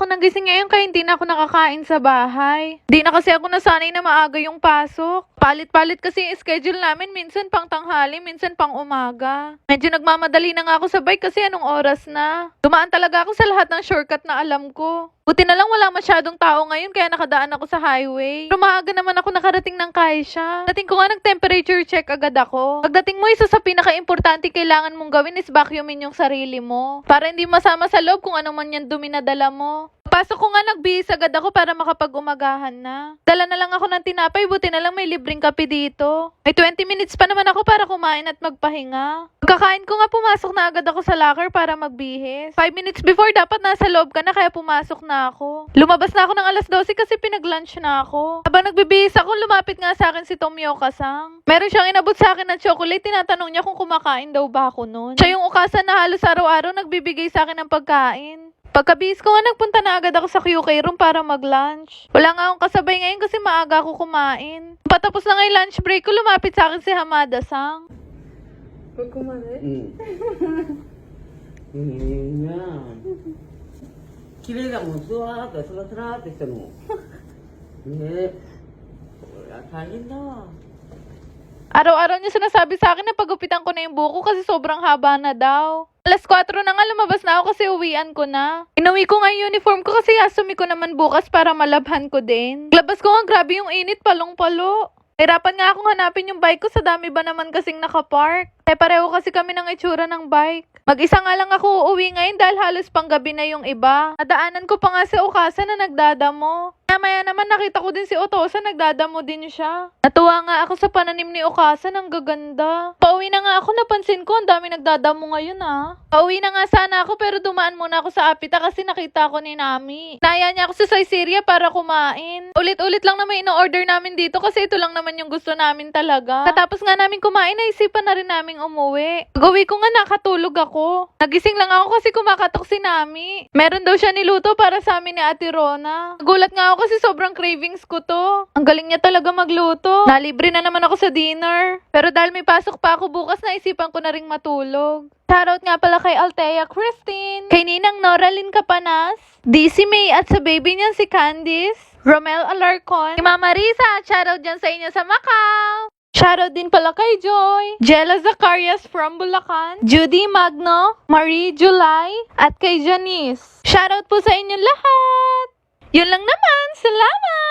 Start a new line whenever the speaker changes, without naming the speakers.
ako nagising ngayon kaya hindi na ako nakakain sa bahay. Di na kasi ako nasanay na maaga yung pasok. Palit-palit kasi yung schedule namin. Minsan pang tanghali, minsan pang umaga. Medyo nagmamadali na nga ako sa bike kasi anong oras na. Dumaan talaga ako sa lahat ng shortcut na alam ko. Buti na lang wala masyadong tao ngayon kaya nakadaan ako sa highway. Pero maaga naman ako nakarating ng Kaisha. Dating ko nga nag-temperature check agad ako. Pagdating mo, isa sa pinaka-importante kailangan mong gawin is vacuumin yung sarili mo. Para hindi masama sa loob kung ano man yan dumi na dala mo. Pasok ko nga nagbihis agad ako para makapag-umagahan na. Dala na lang ako ng tinapay, buti na lang may libreng kape dito. May 20 minutes pa naman ako para kumain at magpahinga. Pagkakain ko nga pumasok na agad ako sa locker para magbihis. 5 minutes before dapat nasa loob ka na kaya pumasok na ako. Lumabas na ako ng alas 12 kasi pinag-lunch na ako. Habang nagbibihis ako, lumapit nga sa akin si Tomio Kasang. Meron siyang inabot sa akin ng chocolate, tinatanong niya kung kumakain daw ba ako noon. Siya yung ukasan na halos araw-araw nagbibigay sa akin ng pagkain. Pagkabihis ko nga nagpunta na agad ako sa QK room para mag-lunch. Wala nga akong kasabay ngayon kasi maaga ako kumain. Patapos na ngayon lunch break ko, lumapit sa akin si Hamada-sang.
Pag kumain? Mm. Hindi nga. Kili na mo, suwa ka, suwa mo. Hindi. Wala kain na.
Araw-araw niya sinasabi sa akin na pagupitan ko na yung buko kasi sobrang haba na daw. Alas 4 na nga lumabas na ako kasi uwian ko na. Inuwi ko nga yung uniform ko kasi asumi ko naman bukas para malabhan ko din. Labas ko nga grabe yung init palong-palo. Hirapan nga akong hanapin yung bike ko sa dami ba naman kasing nakapark. Eh pareho kasi kami ng itsura ng bike. Mag-isa nga lang ako uuwi ngayon dahil halos panggabi na yung iba. Nadaanan ko pa nga si Okasa na nagdadamo. Maya naman nakita ko din si Otosa, nagdadamo din siya. Natuwa nga ako sa pananim ni Okasa, ng gaganda. Pauwi na nga ako, napansin ko, ang dami nagdadamo ngayon ah. Pauwi na nga sana ako pero dumaan muna ako sa Apita kasi nakita ko ni Nami. Naya niya ako sa Siberia para kumain. Ulit-ulit lang naman ino-order namin dito kasi ito lang naman yung gusto namin talaga. Katapos nga namin kumain, naisipan na rin naming umuwi. Pag-uwi ko nga nakatulog ako. Nagising lang ako kasi kumakatok si Nami. Meron daw siya niluto para sa amin ni Ate Rona. Nagulat nga ako kasi sobrang cravings ko to. Ang galing niya talaga magluto. Nalibre na naman ako sa dinner. Pero dahil may pasok pa ako bukas, naisipan ko na ring matulog. Shoutout nga pala kay Althea Christine, kay Ninang Noralyn Kapanas, DC May at sa baby niyan si Candice, Romel Alarcon, kay Mama Risa shoutout dyan sa inyo sa Macau. Shoutout din pala kay Joy, Jella Zacarias from Bulacan, Judy Magno, Marie July, at kay Janice. Shoutout po sa inyo lahat! Yun lang naman, salamat!